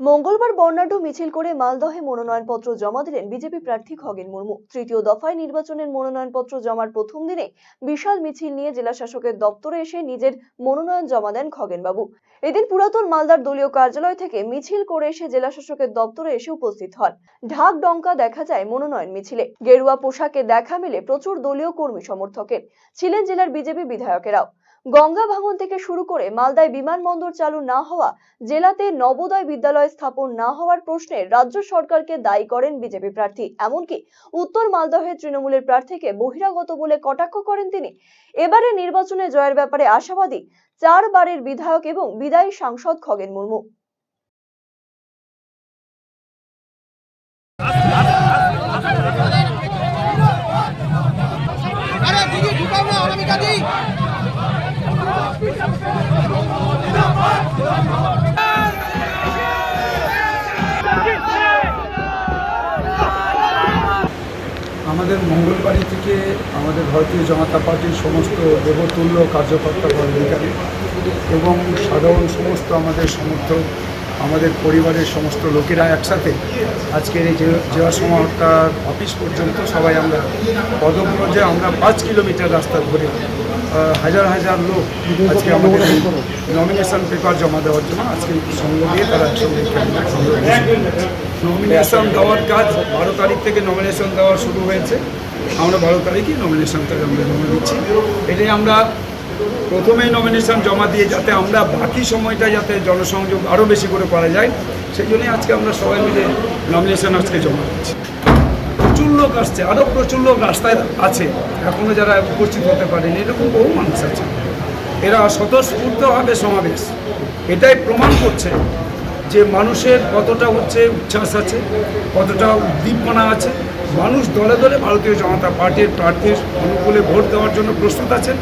মঙ্গলবার বর্ণাঢ্য মিছিল করে মালদহে মনোনয়নপত্র জমা দিলেন বিজেপি প্রার্থী খগেন মুর্মু। তৃতীয় দফায় নির্বাচনের মনোনয়নপত্র জমার প্রথম দিনে বিশাল মিছিল নিয়ে জেলা শাসকের দপ্তরে এসে নিজের মনোনয়ন জমা দেন খগেন বাবু। এদিন পুরাতন মালদার দলীয় কার্যালয় থেকে মিছিল করে এসে জেলা শাসকের দপ্তরে এসে উপস্থিত হন। ঢাক ডঙ্কা দেখা যায় মনোনয়ন মিছিলে। গেরুয়া পোশাকে দেখা মেলে প্রচুর দলীয় কর্মী সমর্থকের। ছিলেন জেলার বিজেপি বিধায়কেরাও। গঙ্গা ভাঙন থেকে শুরু করে মালদায় বিমানবন্দর চালু না হওয়া, জেলাতে নবোদয় বিদ্যালয় স্থাপন না হওয়ার প্রশ্নে রাজ্য সরকারকে দায়ী করেন বিজেপি প্রার্থী। এমনকি উত্তর মালদহের তৃণমূলের প্রার্থীকে বহিরাগত বলে কটাক্ষ করেন তিনি। এবারে নির্বাচনে জয়ের ব্যাপারে আশাবাদী চারবারের বিধায়ক এবং বিদায়ী সাংসদ খগেন মুর্মু। আমাদের মঙ্গলবাড়ি থেকে আমাদের ভারতীয় জনতা পার্টির সমস্ত দেবতুল্য কার্যকর্তা পদাধিকারী এবং সাধারণ সমস্ত আমাদের সমর্থক আমাদের পরিবারের সমস্ত লোকেরা একসাথে আজকের এই জেলা সমাহর্তার অফিস পর্যন্ত সবাই আমরা পদব্রজে আমরা পাঁচ কিলোমিটার রাস্তা ধরে হাজার হাজার লোক আজকে আমাদের নমিনেশন পেপার জমা দেওয়ার জন্য আজকে সঙ্গ দিয়ে তারা নমিনেশন দেওয়ার কাজ বারো তারিখ থেকে নমিনেশন দেওয়া শুরু হয়েছে। আমরা বারো তারিখই নমিনেশনটা আমরা জমা দিচ্ছি। এটাই আমরা প্রথমেই নমিনেশন জমা দিয়ে যাতে আমরা বাকি সময়টা যাতে জনসংযোগ আরও বেশি করে করা যায়, সেই জন্যই আজকে আমরা সবাই মিলে নমিনেশন আজকে জমা দিচ্ছি প্রচুর লোক আসছে আরও প্রচুর লোক রাস্তায় আছে এখনও যারা উপস্থিত হতে পারেনি, এরকম বহু মানুষ আছে। এরা স্বতঃস্ফূর্তভাবে সমাবেশ। এটাই প্রমাণ করছে যে মানুষের কতটা হচ্ছে উচ্ছ্বাস আছে, কতটা উদ্দীপনা আছে। মানুষ দলে দলে ভারতীয় জনতা পার্টির প্রার্থীর অনুকূলে ভোট দেওয়ার জন্য প্রস্তুত আছেন।